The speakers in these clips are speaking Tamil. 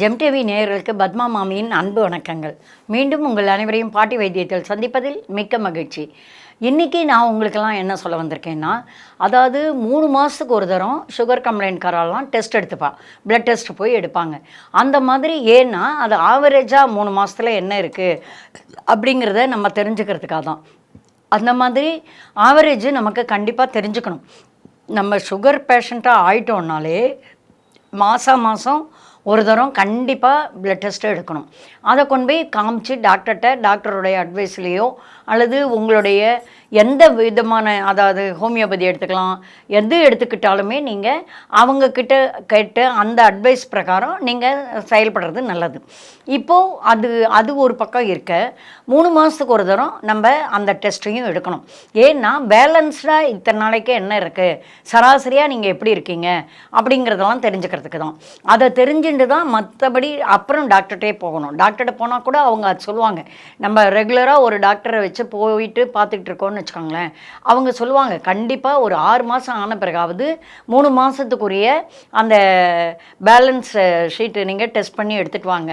ஜெம்டிவி நேயர்களுக்கு பத்மா மாமியின் அன்பு வணக்கங்கள். மீண்டும் உங்கள் அனைவரையும் பாட்டி வைத்தியத்தில் சந்திப்பதில் மிக்க மகிழ்ச்சி. இன்றைக்கி நான் உங்களுக்கெல்லாம் என்ன சொல்ல வந்திருக்கேன்னா அதாவது மூணு மாதத்துக்கு ஒரு தரம் சுகர் கம்ப்ளைண்ட்காரெல்லாம் டெஸ்ட் எடுத்துப்பா. பிளட் டெஸ்ட் போய் எடுப்பாங்க. அந்த மாதிரி ஏன்னா அது ஆவரேஜாக மூணு மாதத்தில் என்ன இருக்குது அப்படிங்கிறத நம்ம தெரிஞ்சுக்கிறதுக்காக தான். அந்த மாதிரி ஆவரேஜ் நமக்கு கண்டிப்பாக தெரிஞ்சுக்கணும். நம்ம சுகர் பேஷண்ட்டாக ஆயிட்டோம்னாலே மாதம் மாதம் ஒரு தரம் கண்டிப்பாக பிளட் டெஸ்ட்டை எடுக்கணும். அதை கொண்டு போய் காமிச்சு டாக்டர்கிட்ட டாக்டருடைய அட்வைஸ்லேயோ அல்லது உங்களுடைய எந்த விதமான அதாவது ஹோமியோபதி எடுத்துக்கலாம் எது எடுத்துக்கிட்டாலுமே நீங்கள் அவங்கக்கிட்ட கேட்டு அந்த அட்வைஸ் பிரகாரம் நீங்கள் செயல்படுறது நல்லது. இப்போது அது அது ஒரு பக்கம் இருக்க மூணு மாதத்துக்கு ஒரு தரம் நம்ம அந்த டெஸ்ட்டையும் எடுக்கணும். ஏன்னா பேலன்ஸ்டாக இத்தனை நாளைக்கு என்ன இருக்குது சராசரியாக நீங்கள் எப்படி இருக்கீங்க அப்படிங்கிறதெல்லாம் தெரிஞ்சுக்கிறதுக்கு தான். அதை தெரிஞ்சுட்டு தான் மற்றபடி அப்புறம் டாக்டர்கிட்டே போகணும். டாக்டர்கிட்ட போனால் கூட அவங்க அது சொல்லுவாங்க நம்ம ரெகுலராக ஒரு டாக்டரை வச்சு போயிட்டு பார்த்துக்கிட்டு இருக்காங்கன்னு வச்சுக்கோங்களேன். அவங்க சொல்லுவாங்க கண்டிப்பாக ஒரு ஆறு மாதம் ஆன பிறகாவது மூணு மாதத்துக்குரிய அந்த பேலன்ஸ் ஷீட்டு நீங்கள் டெஸ்ட் பண்ணி எடுத்துகிட்டு வாங்க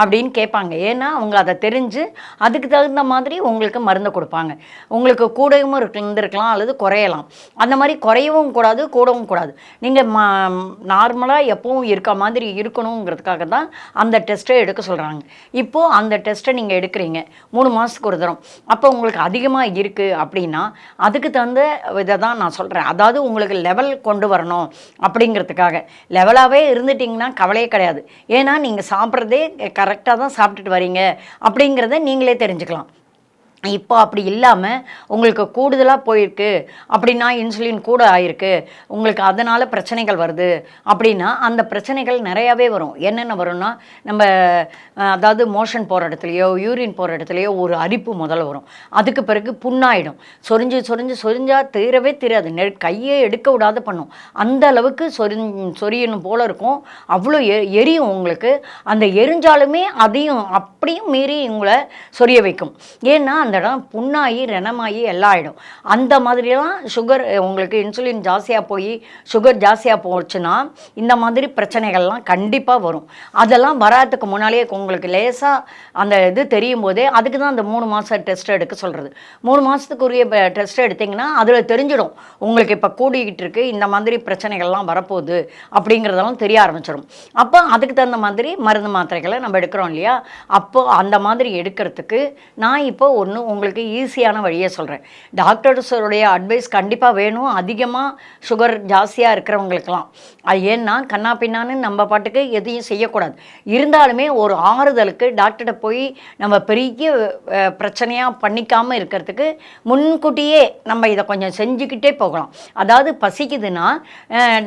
அப்படின்னு கேட்பாங்க. ஏன்னா அவங்க அதை தெரிஞ்சு அதுக்கு தகுந்த மாதிரி உங்களுக்கு மருந்து கொடுப்பாங்க. உங்களுக்கு கூடவும் இருந்திருக்கலாம் அல்லது குறையலாம். அந்த மாதிரி குறையவும் கூடாது கூடவும் கூடாது. நீங்கள் மா நார்மலாக எப்பவும் இருக்க மாதிரி இருக்கணுங்கிறதுக்காக தான் அந்த டெஸ்ட்டை எடுக்க சொல்கிறாங்க இப்போது அந்த டெஸ்ட்டை நீங்கள் எடுக்கிறீங்க. மூணு மாதத்துக்கு ஒரு தரம். அப்போ உங்களுக்கு அதிகமாக இருக்குது அப்படின்னா அதுக்கு தகுந்த இதை தான் நான் சொல்கிறேன் அதாவது உங்களுக்கு லெவல் கொண்டு வரணும் அப்படிங்கிறதுக்காக. லெவலாகவே இருந்துட்டிங்கன்னா கவலையே கிடையாது. ஏன்னா நீங்கள் சாப்பிட்றதே கரெக்டாக தான் சாப்பிட்டுட்டு வரீங்க அப்படிங்கிறத நீங்களே தெரிஞ்சுக்கலாம். இப்போ அப்படி இல்லாமல் உங்களுக்கு கூடுதலாக போயிருக்கு. அப்படின்னா இன்சுலின் கூட ஆயிருக்கு. உங்களுக்கு அதனால் பிரச்சனைகள் வருது. அப்படின்னா அந்த பிரச்சனைகள் நிறையாவே வரும். என்னென்ன வரும்னா நம்ம அதாவது மோஷன் போகிற இடத்துலையோ யூரின் போகிற இடத்துலையோ ஒரு அரிப்பு முதல்ல வரும். அதுக்கு பிறகு புண்ணாயிடும். சொரிஞ்சு சொரிஞ்சு சொரிஞ்சா தீரவே தீராது. நெ கையே எடுக்க விடாத பண்ணும். அந்த அளவுக்கு சொரி சொரியணும் போல் இருக்கும். அவ்வளோ எ எரியும் உங்களுக்கு. அந்த எரிஞ்சாலுமே அதையும் அப்படியும் மீறி உங்களை சொரிய வைக்கும். ஏன்னா அந்த அந்த இடம் புண்ணாகி ரணமாகி எல்லாம் ஆகிடும் அந்த மாதிரிலாம் சுகர் உங்களுக்கு இன்சுலின் ஜாஸ்தியாக போய் சுகர் ஜாஸ்தியாக போச்சுன்னா இந்த மாதிரி பிரச்சனைகள்லாம் கண்டிப்பாக வரும். அதெல்லாம் வராதுக்கு முன்னாலேயே உங்களுக்கு லேசாக அந்த இது தெரியும் போதே அதுக்கு தான் அந்த மூணு மாதம் டெஸ்ட் எடுக்க சொல்கிறது மூணு மாதத்துக்குரிய டெஸ்ட் எடுத்திங்கன்னா அதில் தெரிஞ்சிடும். உங்களுக்கு இப்போ கூடிக்கிட்டு இருக்குது இந்த மாதிரி பிரச்சனைகள்லாம் வரப்போகுது அப்படிங்கிறதெல்லாம் தெரிய ஆரம்பிச்சிடும். அப்போ அதுக்கு தகுந்த மாதிரி மருந்து மாத்திரைகளை நம்ம எடுக்கிறோம் இல்லையா? அப்போது அந்த மாதிரி எடுக்கிறதுக்கு நான் இப்போ ஒன்று உங்களுக்கு ஈஸியான வழியை சொல்கிறேன் டாக்டர்ஸருடைய அட்வைஸ் கண்டிப்பாக வேணும். அதிகமாக சுகர் ஜாஸ்தியாக இருக்கிறவங்களுக்கெல்லாம். அது ஏன்னா கண்ணா பின்னான்னு நம்ம பாட்டுக்கு எதையும் செய்யக்கூடாது. இருந்தாலுமே ஒரு ஆறுதலுக்கு டாக்டர்கிட்ட போய் நம்ம பெரிய பிரச்சனையாக பண்ணிக்காமல் இருக்கிறதுக்கு முன்கூட்டியே நம்ம இதை கொஞ்சம் செஞ்சுக்கிட்டே போகலாம். அதாவது பசிக்குதுன்னா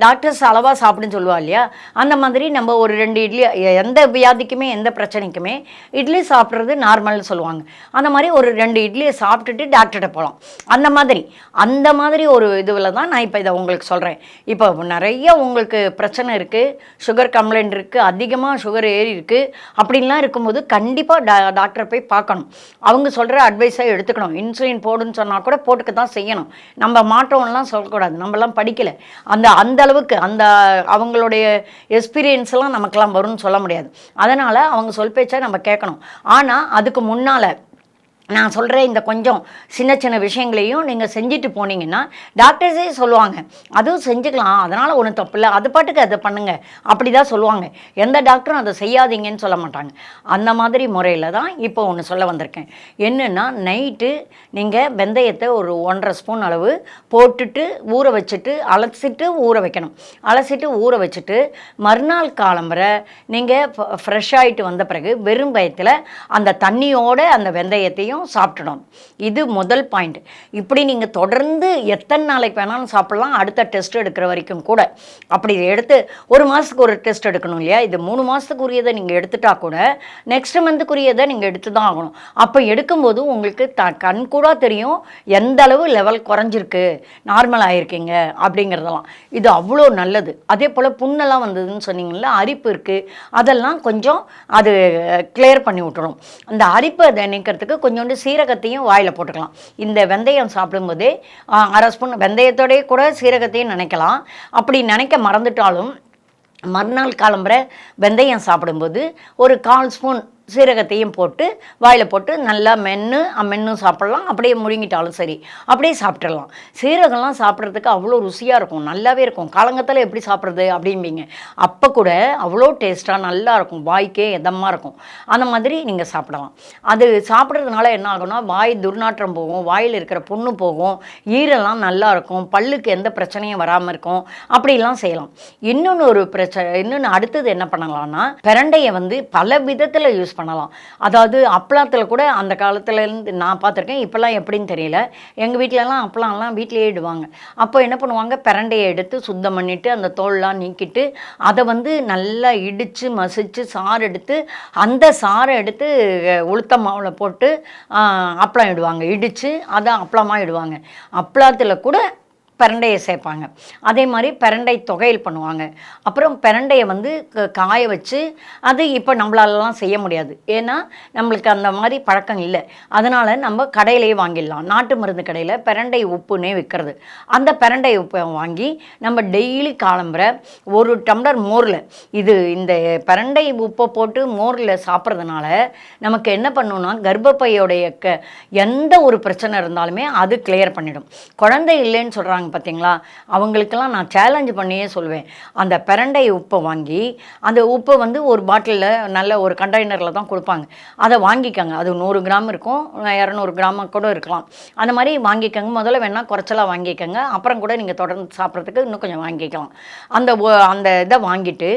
டாக்டர்ஸ் அளவாக சாப்பிடுன்னு சொல்லுவா இல்லையா? அந்த மாதிரி நம்ம ஒரு ரெண்டு இட்லி எந்த வியாதிக்குமே எந்த பிரச்சனைக்குமே இட்லி சாப்பிட்றது நார்மல்னு சொல்லுவாங்க. அந்த மாதிரி ஒரு ரெண்டு இட்லியை சாப்பிட்டுட்டு டாக்டர்கிட்ட போகலாம் அந்த மாதிரி. அந்த மாதிரி ஒரு இதுவில் தான் நான் இப்போ இதை உங்களுக்கு சொல்கிறேன் இப்போ நிறைய உங்களுக்கு பிரச்சனை இருக்குது சுகர் கம்ப்ளைண்ட் இருக்குது அதிகமாக சுகர் ஏறி இருக்குது அப்படின்லாம் இருக்கும்போது கண்டிப்பாக டா டாக்டரை போய் பார்க்கணும். அவங்க சொல்கிற அட்வைஸாக எடுத்துக்கணும். இன்சுலின் போடுன்னு சொன்னால் கூட போட்டுக்க தான் செய்யணும். நம்ம மாற்றோம்லாம் சொல்லக்கூடாது. நம்மலாம் படிக்கலை. அந்த அந்த அளவுக்கு அந்த அவங்களுடைய எக்ஸ்பீரியன்ஸ்லாம் நமக்கெல்லாம் வரும்னு சொல்ல முடியாது. அதனால் அவங்க சொல் பேச்சை நம்ம கேட்கணும். ஆனால் அதுக்கு முன்னால் நான் சொல்கிற இந்த கொஞ்சம் சின்ன சின்ன விஷயங்களையும் நீங்கள் செஞ்சுட்டு போனீங்கன்னா டாக்டர்ஸே சொல்லுவாங்க அதுவும் செஞ்சுக்கலாம் அதனால் ஒன்றும் தப்பு இல்லை அது பாட்டுக்கு அதை பண்ணுங்கள் அப்படி தான் சொல்லுவாங்க. எந்த டாக்டரும் அதை செய்யாதீங்கன்னு சொல்ல மாட்டாங்க. அந்த மாதிரி முறையில் தான் இப்போ ஒன்று சொல்ல வந்திருக்கேன். என்னென்னா நைட்டு நீங்கள் வெந்தயத்தை ஒரு ஒன்றரை ஸ்பூன் அளவு போட்டுட்டு ஊற வச்சுட்டு அலசிட்டு ஊற வைக்கணும். அலசிட்டு ஊற வச்சுட்டு மறுநாள் காலம்பரை நீங்கள் ஃப்ரெஷ் ஆகிட்டு வந்த பிறகு வெறும் பயத்தில் அந்த தண்ணியோட அந்த வெந்தயத்தையும் சாப்பிடணும் இது முதல் பாயிண்ட் இப்படி நீங்கள் தொடர்ந்து எத்தனை நாளைக்கு வேணாலும் சாப்பிடலாம். அடுத்த டெஸ்ட் எடுக்கிற வரைக்கும் கூட. அப்படி எடுத்து ஒரு மாதத்துக்கு ஒரு டெஸ்ட் எடுக்கணும் இல்லையா? இது மூணு மாதத்துக்குரியதை நீங்கள் எடுத்துட்டா கூட நெக்ஸ்ட் மந்த்துக்குரியதை நீங்கள் எடுத்து தான் ஆகணும். அப்போ எடுக்கும்போது உங்களுக்கு த கண் கூட தெரியும் எந்த அளவு லெவல் குறைஞ்சிருக்கு நார்மல் ஆகிருக்கீங்க அப்படிங்கிறதெல்லாம். இது அவ்வளோ நல்லது. அதே போல் புண்ணெல்லாம் வந்ததுன்னு சொன்னீங்களா அரிப்பு இருக்குது அதெல்லாம் கொஞ்சம் அது கிளியர் பண்ணி விட்டுரும். அந்த அரிப்பை அதை நீக்கிறதுக்கு வந்து சீரகத்தையும் வாயில் போட்டுக்கலாம். இந்த வெந்தயம் சாப்பிடும்போது அரை ஸ்பூன் வெந்தயத்தோடய கூட சீரகத்தையும் நினைக்கலாம். அப்படி நினைக்க மறந்துட்டாலும் மறுநாள் காலம்புற வெந்தயம் சாப்பிடும்போது ஒரு கால் ஸ்பூன் சீரகத்தையும் போட்டு வாயில் போட்டு நல்லா மென்று மென்னும் சாப்பிட்லாம். அப்படியே முழுங்கிட்டாலும் சரி. அப்படியே சாப்பிட்றலாம் சீரகம்லாம் சாப்பிட்றதுக்கு அவ்வளோ ருசியாக இருக்கும். நல்லாவே இருக்கும். காலங்கத்தில் எப்படி சாப்பிட்றது அப்படிம்பீங்க. அப்போ கூட அவ்வளோ டேஸ்ட்டாக நல்லா இருக்கும். வாய்க்கே இதமாக இருக்கும். அந்த மாதிரி நீங்கள் சாப்பிடலாம். அது சாப்பிட்றதுனால என்ன ஆகும்னா வாய் துர்நாற்றம் போகும். வாயில் இருக்கிற புண்ணு போகும். ஈரெல்லாம் நல்லா இருக்கும். பல்லுக்கு எந்த பிரச்சனையும் வராமல் இருக்கும். அப்படிலாம் செய்யலாம். இன்னொன்று ஒரு பிரச்சனை இன்னொன்று அடுத்தது என்ன பண்ணலாம்னா பிரண்டையை வந்து பல விதத்தில் யூஸ் பண்ணலாம். அதாவது அப்பளத்தில் கூட அந்த காலத்துலேருந்து நான் பார்த்துருக்கேன் இப்போல்லாம் எப்படின்னு தெரியல. எங்கள் வீட்டிலலாம் அப்பளம்லாம் வீட்டிலேயே இடுவாங்க. அப்போ என்ன பண்ணுவாங்க? பிரண்டையை எடுத்து சுத்தம் பண்ணிவிட்டு அந்த தோல்லாம் நீக்கிட்டு அதை வந்து நல்லா இடித்து மசிச்சு சாறு எடுத்து அந்த சாறை எடுத்து உளுத்த மாவில் போட்டு அப்பளம் இடுவாங்க. இடித்து அதை அப்பளமாக இடுவாங்க. அப்பளத்தில் கூட பிரண்டையை சேர்ப்பாங்க. அதே மாதிரி பிரண்டை தொகையல் பண்ணுவாங்க. அப்புறம் பிரண்டையை வந்து க- காய வச்சு அது இப்போ நம்மளாலலாம் செய்ய முடியாது. ஏன்னா நம்மளுக்கு அந்த மாதிரி பழக்கம் இல்லை. அதனால் நம்ம கடையிலேயே வாங்கிடலாம். நாட்டு மருந்து கடையில் பிரண்டை உப்புன்னே விற்கிறது அந்த பிரண்டை உப்பை வாங்கி நம்ம டெய்லி காலம்புரை ஒரு டம்ளர் மோரில் இது இந்த பிரண்டை உப்பை போட்டு மோரில் சாப்பிட்றதுனால நமக்கு என்ன பண்ணுன்னா கர்ப்பப்பையோடைய க எந்த ஒரு பிரச்சனை இருந்தாலுமே அது கிளியர் பண்ணிடும். குழந்தை இல்லைன்னு சொல்கிறாங்க பார்த்தீங்களா அவங்களுக்கெல்லாம் நான் சேலஞ்சு பண்ணியே சொல்லுவேன் அந்த பிரண்டை உப்பை வாங்கி அந்த உப்பை வந்து ஒரு பாட்டிலில் நல்ல ஒரு கண்டெய்னரில் தான் கொடுப்பாங்க. அதை வாங்கிக்கோங்க. அது நூறு கிராம் இருக்கும் இரநூறு கிராம் கூட இருக்கலாம். அந்த மாதிரி வாங்கிக்கோங்க. முதல்ல வேணால் குறைச்சலாக வாங்கிக்கோங்க. அப்புறம் கூட நீங்கள் தொடர்ந்து சாப்பிட்றதுக்கு இன்னும் கொஞ்சம் வாங்கிக்கலாம். அந்த அந்த இதை வாங்கிட்டு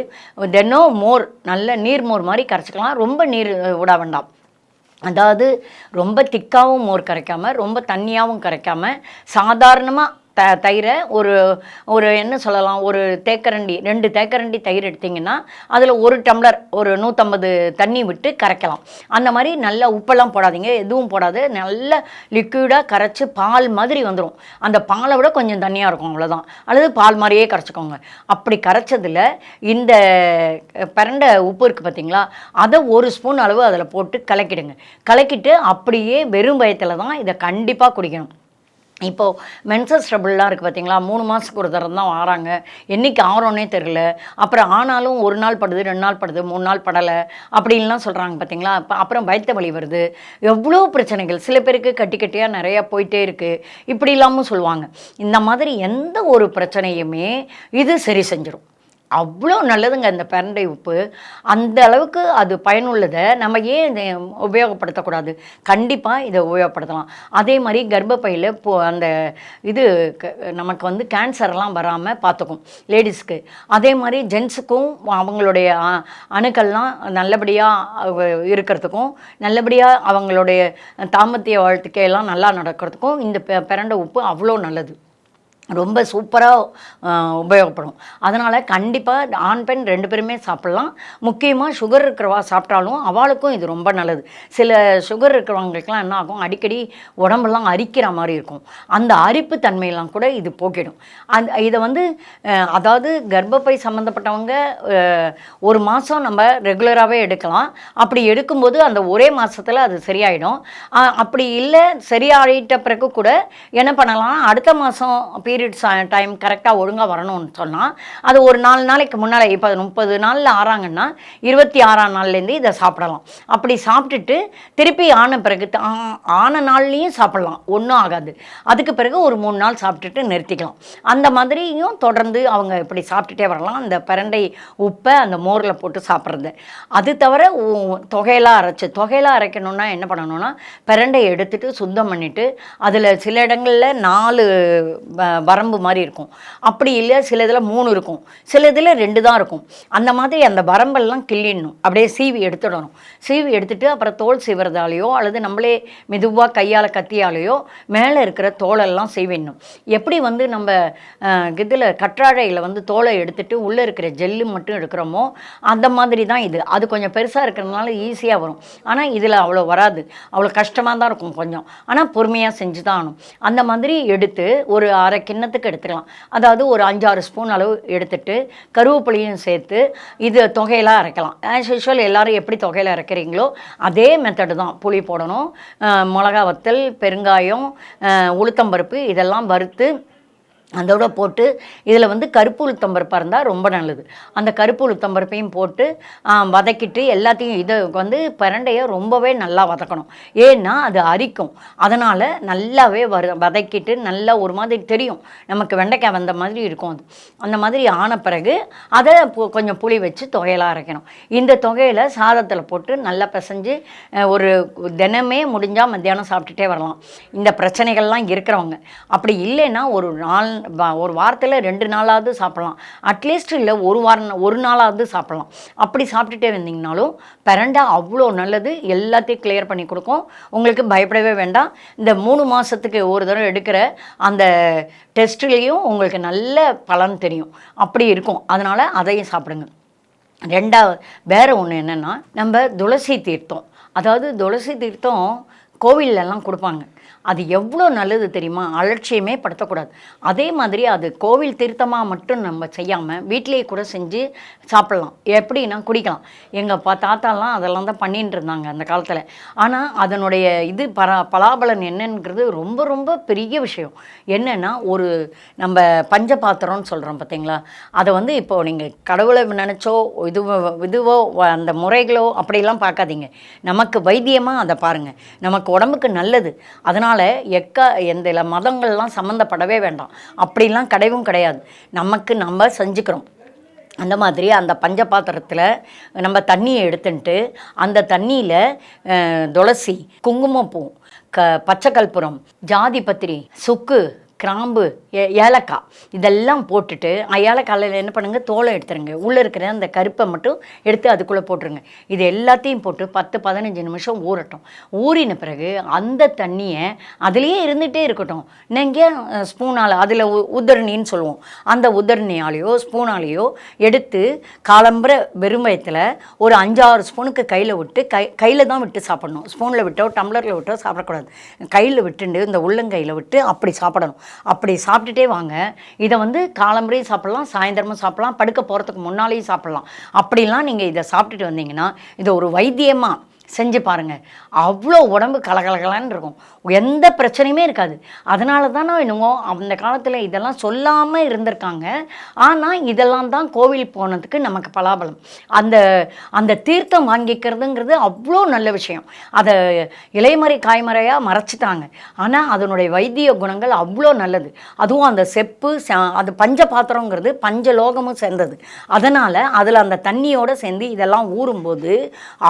தினம் மோர் நல்ல நீர் மோர் மாதிரி கரைச்சிக்கலாம். ரொம்ப நீர் விட வேண்டாம். அதாவது ரொம்ப திக்காகவும் மோர் கரைக்காமல் ரொம்ப தண்ணியாகவும் கரைக்காமல் சாதாரணமாக த தயிரை ஒரு ஒரு என்ன சொல்லலாம் ஒரு தேக்கரண்டி ரெண்டு தேக்கரண்டி தயிர் எடுத்திங்கன்னா அதில் ஒரு டம்ளர் ஒரு நூற்றம்பது தண்ணி விட்டு கரைக்கலாம். அந்த மாதிரி நல்லா உப்பெல்லாம் போடாதீங்க எதுவும் போடாது. நல்ல லிக்விடாக கரைச்சி பால் மாதிரி வந்துடும் அந்த பாலை விட கொஞ்சம் தண்ணியாக இருக்கும் அவ்வளோதான் அல்லது பால் மாதிரியே கரைச்சிக்கோங்க. அப்படி கரைச்சதில் இந்த பிரண்டை உப்பு இருக்குது பார்த்தீங்களா அதை ஒரு ஸ்பூன் அளவு அதில் போட்டு கலக்கிடுங்க. கலக்கிட்டு அப்படியே வெறும் பயத்தில் தான் இதை கண்டிப்பாக குடிக்கணும். இப்போது மென்சஸ் ட்ரபிள்லாம் இருக்குது பார்த்தீங்களா மூணு மாதத்துக்கு ஒரு தரம் தான் வராங்க. என்னைக்கு ஆறோன்னே தெரில அப்புறம் ஆனாலும் ஒரு நாள் படுது ரெண்டு நாள் படுது மூணு நாள் படலை அப்படின்லாம் சொல்கிறாங்க பார்த்தீங்களா அப்போ அப்புறம் வயிற்று வலி வருது. எவ்வளோ பிரச்சனைகள். சில பேருக்கு கட்டி கட்டியாக நிறையா போயிட்டே இருக்குது இப்படி இல்லாமல் சொல்லுவாங்க. இந்த மாதிரி எந்த ஒரு பிரச்சனையுமே இது சரி செஞ்சிடும் அவ்வளோ நல்லதுங்க இந்த பிரண்டை உப்பு. அந்த அளவுக்கு அது பயனுள்ளதை நம்ம ஏன் இதை உபயோகப்படுத்தக்கூடாது? கண்டிப்பாக இதை உபயோகப்படுத்தலாம். அதே மாதிரி கர்ப்பப்பையில் இப்போ அந்த இது க- நமக்கு வந்து கேன்சர்லாம் வராமல் பார்த்துக்கும் லேடிஸ்க்கு அதே மாதிரி ஜென்ஸுக்கும் அவங்களுடைய அணுக்கள்லாம் நல்லபடியாக இருக்கிறதுக்கும் நல்லபடியாக அவங்களுடைய தாமத்திய வாழ்த்துக்கையெல்லாம் நல்லா நடக்கிறதுக்கும் இந்த பெ- பிரண்டை உப்பு அவ்வளோ நல்லது. ரொம்ப சூப்பராக உபயோகப்படும். அதனால் கண்டிப்பாக ஆண் பெண் ரெண்டு பேருமே சாப்பிட்லாம். முக்கியமாக சுகர் இருக்கிறவா சாப்பிட்டாலும் அவளுக்கும் இது ரொம்ப நல்லது. சில சுகர் இருக்கிறவங்களுக்குலாம் என்ன ஆகும்? அடிக்கடி உடம்பெல்லாம் அரிக்கிற மாதிரி இருக்கும். அந்த அரிப்பு தன்மையெல்லாம் கூட இது போக்கிடும். அந் இதை வந்து அதாவது கர்ப்பப்பை சம்மந்தப்பட்டவங்க ஒரு மாதம் நம்ம ரெகுலராகவே எடுக்கலாம். அப்படி எடுக்கும்போது அந்த ஒரே மாதத்தில் அது சரியாயிடும். அப்படி இல்லை சரியாயிட்ட பிறகு கூட என்ன பண்ணலாம்? அடுத்த மாதம் பீரியட்ஸ் டைம் கரெக்டாக ஒழுங்காக வரணும்னு சொன்னால் அது ஒரு நாலு நாளைக்கு முன்னால் இப்போ முப்பது நாளில் ஆறாங்கன்னா இருபத்தி ஆறாம் நாள்லேருந்து இதை சாப்பிடலாம். அப்படி சாப்பிட்டுட்டு திருப்பி ஆன பிறகு த- ஆ- ஆன நாள்லேயும் சாப்பிடலாம். ஒன்றும் ஆகாது. அதுக்கு பிறகு ஒரு மூணு நாள் சாப்பிட்டுட்டு நிறுத்திக்கலாம். அந்த மாதிரியும் தொடர்ந்து அவங்க இப்படி சாப்பிட்டுட்டே வரலாம். அந்த பிரண்டை உப்பை அந்த மோரில் போட்டு சாப்பிட்றது. அது தவிர உ- தொகையெல்லாம் அரைச்சி தொகையெல்லாம் அரைக்கணும்னா என்ன பண்ணணும்னா பரண்டை எடுத்துட்டு சுத்தம் பண்ணிவிட்டு அதில் சில இடங்களில் நாலு வ- வரம்பு மாதிரி இருக்கும். அப்படி இல்லை சில இதில் மூணு இருக்கும். சில இதில் ரெண்டு தான் இருக்கும். அந்த மாதிரி அந்த வரம்பெல்லாம் கிள்ளிடணும். அப்படியே சீவி எடுத்துடணும். சீவி எடுத்துட்டு அப்புறம் தோல் சீவுறதாலேயோ அல்லது நம்மளே மெதுவாக கையால் கத்தியாலேயோ மேலே இருக்கிற தோலெல்லாம் சீவிடணும். எப்படி வந்து நம்ம இதில் கற்றாழையில் வந்து தோலை எடுத்துட்டு உள்ளே இருக்கிற ஜெல்லு மட்டும் எடுக்கிறோமோ அந்த மாதிரி தான் இது. அது கொஞ்சம் பெருசாக இருக்கிறதுனால ஈஸியாக வரும். ஆனால் இதில் அவ்வளோ வராது. அவ்வளோ கஷ்டமாக தான் இருக்கும் கொஞ்சம். ஆனால் பொறுமையாக செஞ்சு தான் ஆகணும். அந்த மாதிரி எடுத்து ஒரு அரை கிண்ணத்துக்கு எடுத்துக்கலாம். அதாவது ஒரு அஞ்சாறு ஸ்பூன் அளவு எடுத்துட்டு கருவேப்பிலையும் சேர்த்து இது தொகையெல்லாம் அரைக்கலாம். ஆஸ் யூஷுவல் எல்லோரும் எப்படி தொகையில் அரைக்கிறீங்களோ அதே மெத்தடு தான். புளி போடணும் மிளகா வத்தல் பெருங்காயம் உளுத்தம்பருப்பு இதெல்லாம் வறுத்து அதோட போட்டு இதில் வந்து கருப்பு உளுத்தம்பருப்பாக இருந்தால் ரொம்ப நல்லது. அந்த கருப்பு உளுத்தம்பருப்பையும் போட்டு வதக்கிட்டு எல்லாத்தையும் இதை வந்து பிரண்டையை ரொம்பவே நல்லா வதக்கணும். ஏன்னா அது அரிக்கும். அதனால் நல்லாவே வரு வதக்கிட்டு நல்லா ஒரு மாதிரி தெரியும். நமக்கு வெண்டைக்காய் வந்த மாதிரி இருக்கும் அது. அந்த மாதிரி ஆன பிறகு அதை பு- கொஞ்சம் புளி வச்சு தொகையெல்லாம் அரைக்கணும். இந்த தொகையில் சாதத்தில் போட்டு நல்லா பிசைஞ்சு ஒரு தினமே முடிஞ்சால் மத்தியானம் சாப்பிட்டுட்டே வரலாம். இந்த பிரச்சனைகள்லாம் இருக்கிறவங்க. அப்படி இல்லைன்னா ஒரு நாள் ஒரு வாரத்தில் ரெண்டு நாளாவது சாப்பிட்லாம். அட்லீஸ்ட் இல்லை ஒரு வாரம் ஒரு நாளாவது சாப்பிட்லாம். அப்படி சாப்பிட்டுட்டே வந்தீங்கனாலும் பெரண்டா அவ்வளோ நல்லது. எல்லாத்தையும் கிளியர் பண்ணி கொடுக்கும். உங்களுக்கு பயப்படவே வேண்டாம். இந்த மூணு மாதத்துக்கு ஒரு தடவை எடுக்கிற அந்த டெஸ்ட்லேயும் உங்களுக்கு நல்ல பலன் தெரியும். அப்படி இருக்கும். அதனால் அதையும் சாப்பிடுங்க. ரெண்டாவது வேறு ஒன்று என்னென்னா நம்ம துளசி தீர்த்தம். அதாவது துளசி தீர்த்தம் கோவிலெல்லாம் கொடுப்பாங்க. அது எவ்வளோ நல்லது தெரியுமா? அலட்சியமே படுத்தக்கூடாது. அதே மாதிரி அது கோவில் திருத்தமாக மட்டும் நம்ம செய்யாமல் வீட்டிலேயே கூட செஞ்சு சாப்பிட்லாம். எப்படின்னா குடிக்கலாம். எங்கள் பா தாத்தாலாம் அதெல்லாம் தான் பண்ணிட்டு இருந்தாங்க அந்த காலத்தில். ஆனால் அதனுடைய இது பரா பலாபலன் என்னங்கிறது ரொம்ப ரொம்ப பெரிய விஷயம். என்னென்னா ஒரு நம்ம பஞ்ச பாத்திரம்னு சொல்கிறோம் பார்த்தீங்களா அதை வந்து இப்போது நீங்கள் கடவுளை நினச்சோ இதுவோ இதுவோ அந்த முறைகளோ அப்படிலாம் பார்க்காதீங்க. நமக்கு வைத்தியமாக அதை பாருங்கள் நமக்கு உடம்புக்கு நல்லது. அதனால் எக்க எந்த மதங்கள்லாம் சம்மந்தப்படவே வேண்டாம். அப்படிலாம் கிடையவும் கிடையாது. நமக்கு நம்ம செஞ்சுக்கிறோம். அந்த மாதிரி அந்த பஞ்ச பாத்திரத்தில் நம்ம தண்ணியை எடுத்துன்ட்டு அந்த தண்ணியில் துளசி குங்குமப்பூ க பச்சை கற்பூரம் ஜாதி பத்திரி சுக்கு கிராம்பு ஏ ஏலக்காய் இதெல்லாம் போட்டுட்டு ஏலக்காயில் என்ன பண்ணுங்கள் தோலை எடுத்துருங்க. உள்ளே இருக்கிற அந்த கருப்பை மட்டும் எடுத்து அதுக்குள்ளே போட்டுருங்க. இது எல்லாத்தையும் போட்டு பத்து பதினஞ்சு நிமிஷம் ஊறட்டும். ஊறின பிறகு அந்த தண்ணியை அதுலேயே இருந்துகிட்டே இருக்கட்டும். நீங்கள் ஸ்பூனால் அதில் உதரணின்னு சொல்லுவோம். அந்த உதரணியாலேயோ ஸ்பூனாலேயோ எடுத்து காலம்புற வெறும் வயத்தில் ஒரு அஞ்சாறு ஸ்பூனுக்கு கையில் விட்டு கை கையில் தான் விட்டு சாப்பிடணும். ஸ்பூனில் விட்டோ டம்ளரில் விட்டோ சாப்பிடக்கூடாது. கையில் விட்டுண்டு இந்த உள்ளங்கையில் விட்டு அப்படி சாப்பிடணும். அப்படி சாப்பிட்டுட்டே வாங்க. இதை வந்து காலம்பரையும் சாப்பிட்லாம் சாயந்தரமும் சாப்பிடலாம் படுக்க போகிறதுக்கு முன்னாலேயும் சாப்பிடலாம். அப்படிலாம் நீங்கள் இதை சாப்பிட்டுட்டு வந்தீங்கன்னா இதை ஒரு வைத்தியமாக செஞ்சு பாருங்கள் அவ்வளோ உடம்பு கலகலகலான்னு இருக்கும். எந்த பிரச்சனையுமே இருக்காது. அதனால தான் என்னவோ அந்த காலத்தில் இதெல்லாம் சொல்லாமல் இருந்திருக்காங்க. ஆனால் இதெல்லாம் தான் கோவில் போனதுக்கு நமக்கு பலாபலம். அந்த அந்த தீர்த்தம் வாங்கிக்கிறதுங்கிறது அவ்வளோ நல்ல விஷயம். அதை இலைமறை காய்மறையாக மறைச்சிட்டாங்க. ஆனால் அதனுடைய வைத்திய குணங்கள் அவ்வளோ நல்லது. அதுவும் அந்த செப்பு அது பஞ்ச பாத்திரங்கிறது பஞ்ச லோகமும் சேர்ந்தது. அதனால் அதில் அந்த தண்ணியோடு சேர்ந்து இதெல்லாம் ஊறும்போது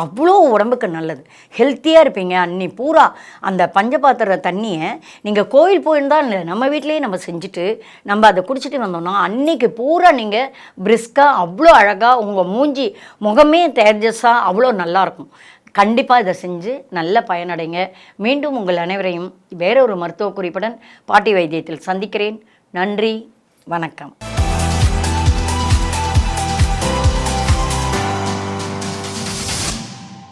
அவ்வளோ உடம்புக்கு நல்லது. ஹெல்த்தியாக இருப்பீங்க. அன்னி பூரா அந்த பஞ்சபாத்திர தண்ணியை நீங்கள் கோயில் போயிருந்தால் இல்லை நம்ம வீட்டிலேயே நம்ம செஞ்சுட்டு நம்ம அதை குடிச்சிட்டு வந்தோம்னா அன்னைக்கு பூரா நீங்கள் பிரிஸ்காக அவ்வளோ அழகாக உங்கள் மூஞ்சி முகமே தேஜஸாக அவ்வளோ நல்லாயிருக்கும் கண்டிப்பாக இதை செஞ்சு நல்ல பயனடைங்க. மீண்டும் உங்கள் அனைவரையும் வேறொரு மருத்துவ குறிப்புடன் பாட்டி வைத்தியத்தில் சந்திக்கிறேன். நன்றி. வணக்கம்.